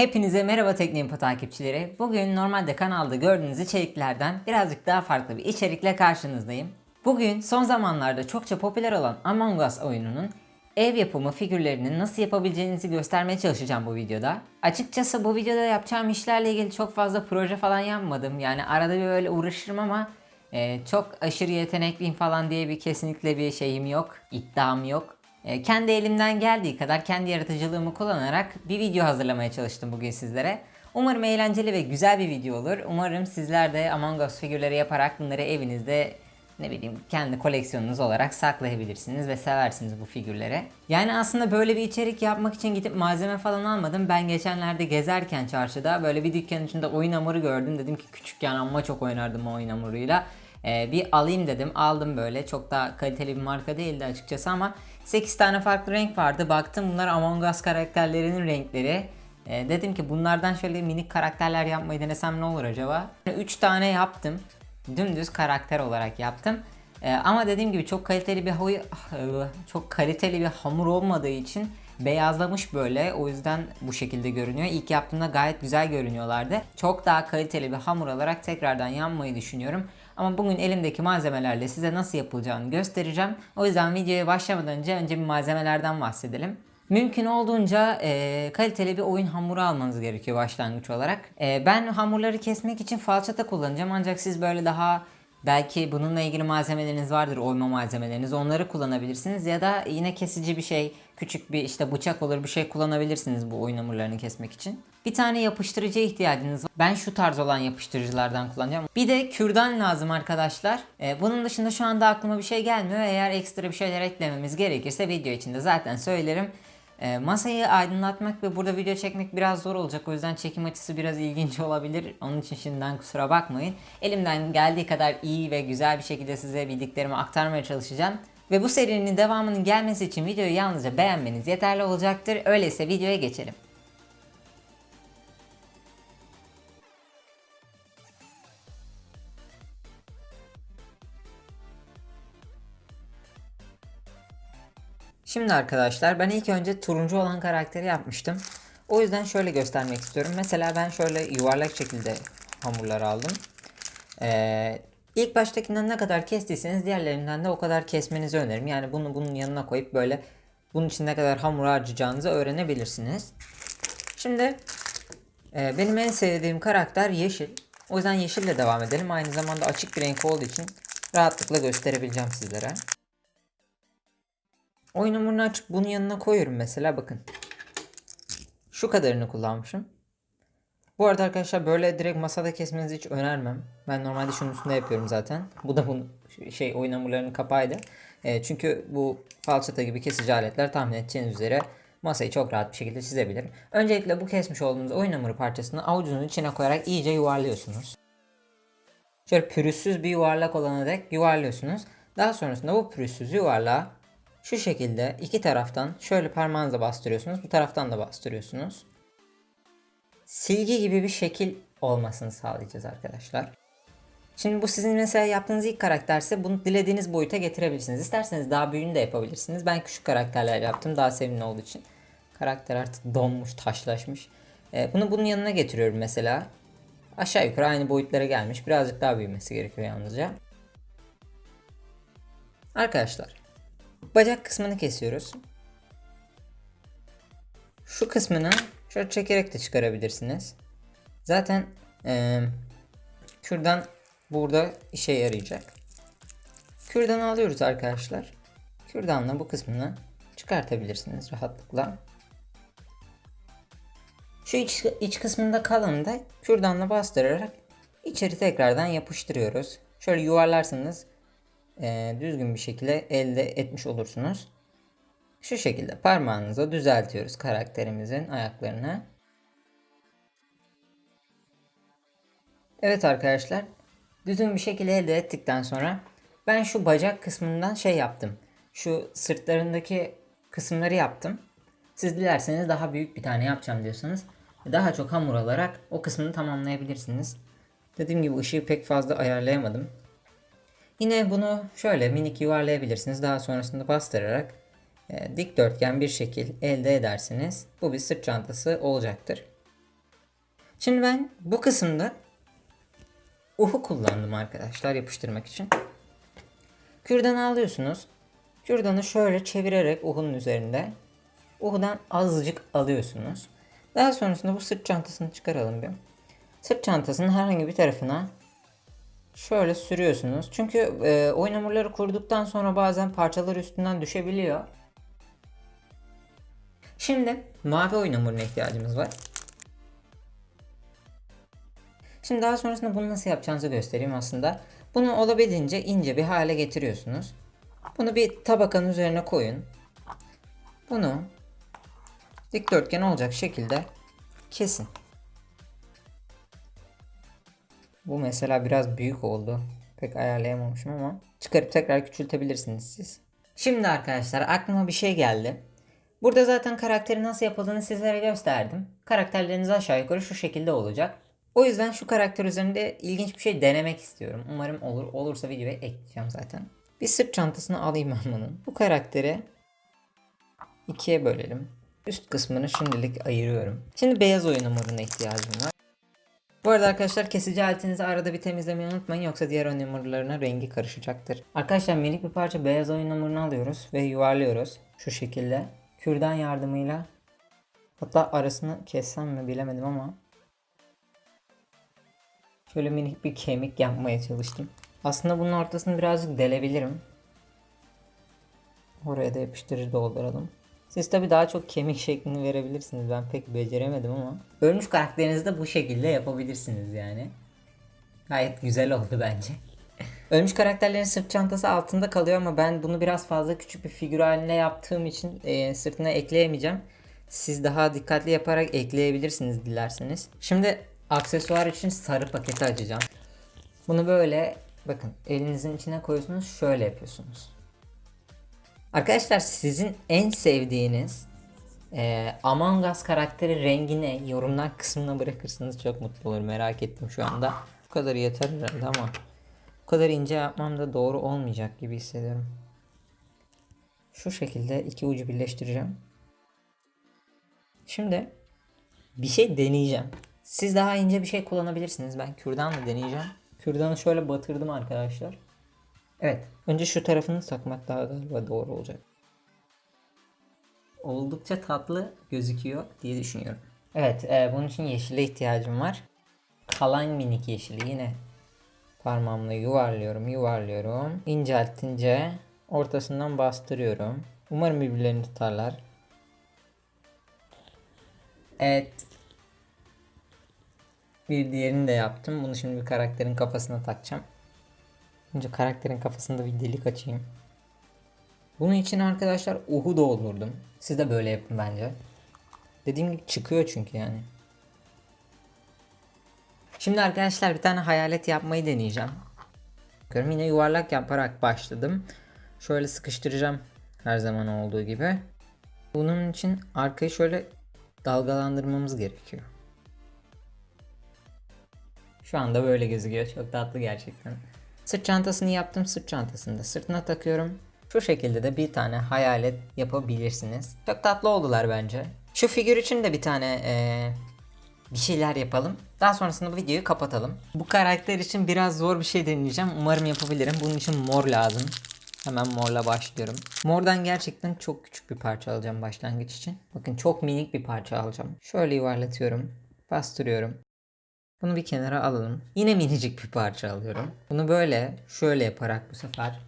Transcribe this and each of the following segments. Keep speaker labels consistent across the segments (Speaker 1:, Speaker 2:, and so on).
Speaker 1: Hepinize merhaba Tekniğimpo takipçileri. Bugün normalde kanalda gördüğünüz içeriklerden birazcık daha farklı bir içerikle karşınızdayım. Bugün son zamanlarda çokça popüler olan Among Us oyununun ev yapımı figürlerini nasıl yapabileceğinizi göstermeye çalışacağım bu videoda. Açıkçası bu videoda yapacağım işlerle ilgili çok fazla proje falan yapmadım. Yani arada bir böyle uğraşırım ama e, çok aşırı yetenekliyim falan diye bir kesinlikle bir şeyim yok, iddiam yok. E, kendi elimden geldiği kadar kendi yaratıcılığımı kullanarak bir video hazırlamaya çalıştım bugün sizlere. Umarım eğlenceli ve güzel bir video olur. Umarım sizler de Among Us figürleri yaparak bunları evinizde ne bileyim kendi koleksiyonunuz olarak saklayabilirsiniz ve seversiniz bu figürleri. Yani aslında böyle bir içerik yapmak için gidip malzeme falan almadım. Ben geçenlerde gezerken çarşıda böyle bir dükkan içinde oyun hamuru gördüm. Dedim ki küçükken amma çok oynardım o oyun hamuruyla. Ee, bir alayım dedim. Aldım böyle. Çok da kaliteli bir marka değildi açıkçası ama 8 tane farklı renk vardı. Baktım bunlar Among Us karakterlerinin renkleri. Ee, dedim ki bunlardan şöyle minik karakterler yapmayı denesem ne olur acaba? 3 tane yaptım. Dümdüz karakter olarak yaptım. Ee, ama dediğim gibi çok kaliteli bir çok kaliteli bir hamur olmadığı için beyazlamış böyle. O yüzden bu şekilde görünüyor. İlk yaptığımda gayet güzel görünüyorlardı. Çok daha kaliteli bir hamur olarak tekrardan yanmayı düşünüyorum. Ama bugün elimdeki malzemelerle size nasıl yapılacağını göstereceğim. O yüzden videoya başlamadan önce önce bir malzemelerden bahsedelim. Mümkün olduğunca e, kaliteli bir oyun hamuru almanız gerekiyor başlangıç olarak. E, ben hamurları kesmek için falçata kullanacağım ancak siz böyle daha belki bununla ilgili malzemeleriniz vardır oyma malzemeleriniz onları kullanabilirsiniz ya da yine kesici bir şey küçük bir işte bıçak olur bir şey kullanabilirsiniz bu oyun hamurlarını kesmek için. Bir tane yapıştırıcıya ihtiyacınız var. Ben şu tarz olan yapıştırıcılardan kullanacağım. Bir de kürdan lazım arkadaşlar. Ee, bunun dışında şu anda aklıma bir şey gelmiyor. Eğer ekstra bir şeyler eklememiz gerekirse video içinde zaten söylerim. Ee, masayı aydınlatmak ve burada video çekmek biraz zor olacak. O yüzden çekim açısı biraz ilginç olabilir. Onun için şimdiden kusura bakmayın. Elimden geldiği kadar iyi ve güzel bir şekilde size bildiklerimi aktarmaya çalışacağım. Ve bu serinin devamının gelmesi için videoyu yalnızca beğenmeniz yeterli olacaktır. Öyleyse videoya geçelim. Şimdi arkadaşlar ben ilk önce turuncu olan karakteri yapmıştım. O yüzden şöyle göstermek istiyorum. Mesela ben şöyle yuvarlak şekilde hamurlar aldım. Ee, ilk baştakinden ne kadar kestiyseniz diğerlerinden de o kadar kesmenizi öneririm. Yani bunu bunun yanına koyup böyle bunun için ne kadar hamur harcayacağınızı öğrenebilirsiniz. Şimdi e, benim en sevdiğim karakter yeşil. O yüzden yeşille devam edelim. Aynı zamanda açık bir renk olduğu için rahatlıkla gösterebileceğim sizlere. Oyun hamurunu açıp bunun yanına koyuyorum mesela bakın. Şu kadarını kullanmışım. Bu arada arkadaşlar böyle direkt masada kesmenizi hiç önermem. Ben normalde şunun üstünde yapıyorum zaten. Bu da bunun şey oyun hamurlarının kapağıydı. E, çünkü bu falçata gibi kesici aletler tahmin edeceğiniz üzere masayı çok rahat bir şekilde çizebilir. Öncelikle bu kesmiş olduğunuz oyun hamuru parçasını avucunun içine koyarak iyice yuvarlıyorsunuz. Şöyle pürüzsüz bir yuvarlak olana dek yuvarlıyorsunuz. Daha sonrasında bu pürüzsüz yuvarlağı şu şekilde iki taraftan şöyle parmağınızla bastırıyorsunuz. Bu taraftan da bastırıyorsunuz. Silgi gibi bir şekil olmasını sağlayacağız arkadaşlar. Şimdi bu sizin mesela yaptığınız ilk karakterse bunu dilediğiniz boyuta getirebilirsiniz. İsterseniz daha büyüğünü de yapabilirsiniz. Ben küçük karakterler yaptım daha sevimli olduğu için. Karakter artık donmuş, taşlaşmış. Ee, bunu bunun yanına getiriyorum mesela. Aşağı yukarı aynı boyutlara gelmiş. Birazcık daha büyümesi gerekiyor yalnızca. Arkadaşlar bacak kısmını kesiyoruz. Şu kısmını şöyle çekerek de çıkarabilirsiniz. Zaten e, kürdan burada işe yarayacak. Kürdanı alıyoruz arkadaşlar. Kürdanla bu kısmını çıkartabilirsiniz rahatlıkla. Şu iç, iç kısmında kalanı da kürdanla bastırarak içeri tekrardan yapıştırıyoruz. Şöyle yuvarlarsınız e, düzgün bir şekilde elde etmiş olursunuz. Şu şekilde parmağınızla düzeltiyoruz karakterimizin ayaklarını. Evet arkadaşlar düzgün bir şekilde elde ettikten sonra ben şu bacak kısmından şey yaptım. Şu sırtlarındaki kısımları yaptım. Siz dilerseniz daha büyük bir tane yapacağım diyorsanız daha çok hamur alarak o kısmını tamamlayabilirsiniz. Dediğim gibi ışığı pek fazla ayarlayamadım. Yine bunu şöyle minik yuvarlayabilirsiniz. Daha sonrasında bastırarak e, dikdörtgen bir şekil elde edersiniz. Bu bir sırt çantası olacaktır. Şimdi ben bu kısımda uhu kullandım arkadaşlar yapıştırmak için. Kürdanı alıyorsunuz. Kürdanı şöyle çevirerek uhun üzerinde uhudan azıcık alıyorsunuz. Daha sonrasında bu sırt çantasını çıkaralım bir. Sırt çantasının herhangi bir tarafına şöyle sürüyorsunuz. Çünkü e, oyun hamurları kurduktan sonra bazen parçalar üstünden düşebiliyor. Şimdi mavi oyun hamuruna ihtiyacımız var. Şimdi daha sonrasında bunu nasıl yapacağınızı göstereyim aslında. Bunu olabildiğince ince bir hale getiriyorsunuz. Bunu bir tabakanın üzerine koyun. Bunu dikdörtgen olacak şekilde kesin. Bu mesela biraz büyük oldu. Pek ayarlayamamışım ama çıkarıp tekrar küçültebilirsiniz siz. Şimdi arkadaşlar aklıma bir şey geldi. Burada zaten karakteri nasıl yapıldığını sizlere gösterdim. Karakterleriniz aşağı yukarı şu şekilde olacak. O yüzden şu karakter üzerinde ilginç bir şey denemek istiyorum. Umarım olur. Olursa videoya ekleyeceğim zaten. Bir sırt çantasını alayım ben bunun. Bu karakteri ikiye bölelim. Üst kısmını şimdilik ayırıyorum. Şimdi beyaz oyun hamuruna ihtiyacım var. Bu arada arkadaşlar kesici aletinizi arada bir temizlemeyi unutmayın yoksa diğer oyun hamurlarına rengi karışacaktır. Arkadaşlar minik bir parça beyaz oyun hamurunu alıyoruz ve yuvarlıyoruz şu şekilde. Kürdan yardımıyla hatta arasını kessem mi bilemedim ama şöyle minik bir kemik yapmaya çalıştım. Aslında bunun ortasını birazcık delebilirim. Oraya da yapıştırıcı dolduralım. Siz tabi daha çok kemik şeklini verebilirsiniz. Ben pek beceremedim ama. Ölmüş karakterinizi de bu şekilde yapabilirsiniz yani. Gayet güzel oldu bence. Ölmüş karakterlerin sırt çantası altında kalıyor ama ben bunu biraz fazla küçük bir figür haline yaptığım için e, sırtına ekleyemeyeceğim. Siz daha dikkatli yaparak ekleyebilirsiniz dilerseniz. Şimdi aksesuar için sarı paketi açacağım. Bunu böyle bakın elinizin içine koyuyorsunuz şöyle yapıyorsunuz. Arkadaşlar sizin en sevdiğiniz e, Among Us karakteri rengine yorumlar kısmına bırakırsanız çok mutlu olurum. Merak ettim şu anda. Bu kadar yeter herhalde ama bu kadar ince yapmam da doğru olmayacak gibi hissediyorum. Şu şekilde iki ucu birleştireceğim. Şimdi bir şey deneyeceğim. Siz daha ince bir şey kullanabilirsiniz. Ben kürdanla deneyeceğim. Kürdanı şöyle batırdım arkadaşlar. Evet. Önce şu tarafını takmak daha galiba doğru olacak. Oldukça tatlı gözüküyor diye düşünüyorum. Evet, e, bunun için yeşile ihtiyacım var. Kalan minik yeşili yine parmağımla yuvarlıyorum, yuvarlıyorum. İnceltince ortasından bastırıyorum. Umarım birbirlerini tutarlar. Evet. Bir diğerini de yaptım. Bunu şimdi bir karakterin kafasına takacağım. Önce karakterin kafasında bir delik açayım. Bunun için arkadaşlar uhu doldurdum. Siz de böyle yapın bence. Dediğim gibi çıkıyor çünkü yani. Şimdi arkadaşlar bir tane hayalet yapmayı deneyeceğim. Bakıyorum yine yuvarlak yaparak başladım. Şöyle sıkıştıracağım her zaman olduğu gibi. Bunun için arkayı şöyle dalgalandırmamız gerekiyor. Şu anda böyle gözüküyor. Çok tatlı gerçekten. Sırt çantasını yaptım. Sırt çantasını da sırtına takıyorum. Şu şekilde de bir tane hayalet yapabilirsiniz. Çok tatlı oldular bence. Şu figür için de bir tane eee, bir şeyler yapalım. Daha sonrasında bu videoyu kapatalım. Bu karakter için biraz zor bir şey deneyeceğim. Umarım yapabilirim. Bunun için mor lazım. Hemen morla başlıyorum. Mordan gerçekten çok küçük bir parça alacağım başlangıç için. Bakın çok minik bir parça alacağım. Şöyle yuvarlatıyorum. Bastırıyorum. Bunu bir kenara alalım. Yine minicik bir parça alıyorum. Bunu böyle şöyle yaparak bu sefer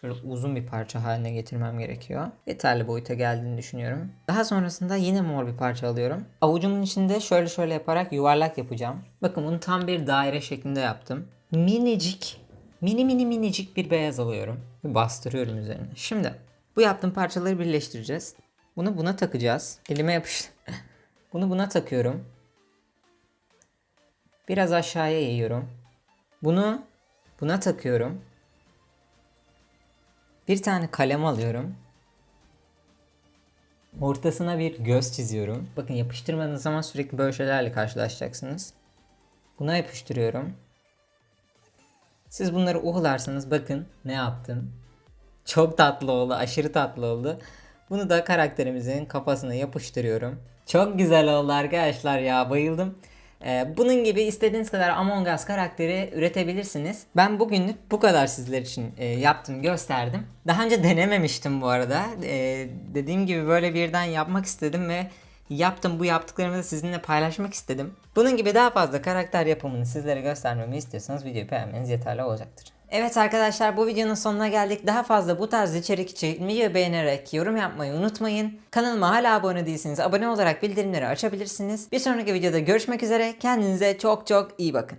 Speaker 1: şöyle uzun bir parça haline getirmem gerekiyor. Yeterli boyuta geldiğini düşünüyorum. Daha sonrasında yine mor bir parça alıyorum. Avucumun içinde şöyle şöyle yaparak yuvarlak yapacağım. Bakın bunu tam bir daire şeklinde yaptım. Minicik, mini mini minicik bir beyaz alıyorum. Bastırıyorum üzerine. Şimdi bu yaptığım parçaları birleştireceğiz. Bunu buna takacağız. Elime yapıştı. bunu buna takıyorum. Biraz aşağıya eğiyorum. Bunu buna takıyorum. Bir tane kalem alıyorum. Ortasına bir göz çiziyorum. Bakın yapıştırmadığınız zaman sürekli böyle şeylerle karşılaşacaksınız. Buna yapıştırıyorum. Siz bunları uhlarsanız bakın ne yaptım. Çok tatlı oldu, aşırı tatlı oldu. Bunu da karakterimizin kafasına yapıştırıyorum. Çok güzel oldu arkadaşlar ya bayıldım. Ee, bunun gibi istediğiniz kadar Among Us karakteri üretebilirsiniz. Ben bugünlük bu kadar sizler için e, yaptım, gösterdim. Daha önce denememiştim bu arada. Ee, dediğim gibi böyle birden yapmak istedim ve yaptım. Bu yaptıklarımı da sizinle paylaşmak istedim. Bunun gibi daha fazla karakter yapımını sizlere göstermemi istiyorsanız videoyu beğenmeniz yeterli olacaktır. Evet arkadaşlar bu videonun sonuna geldik. Daha fazla bu tarz içerik için videoyu beğenerek yorum yapmayı unutmayın. Kanalıma hala abone değilseniz abone olarak bildirimleri açabilirsiniz. Bir sonraki videoda görüşmek üzere. Kendinize çok çok iyi bakın.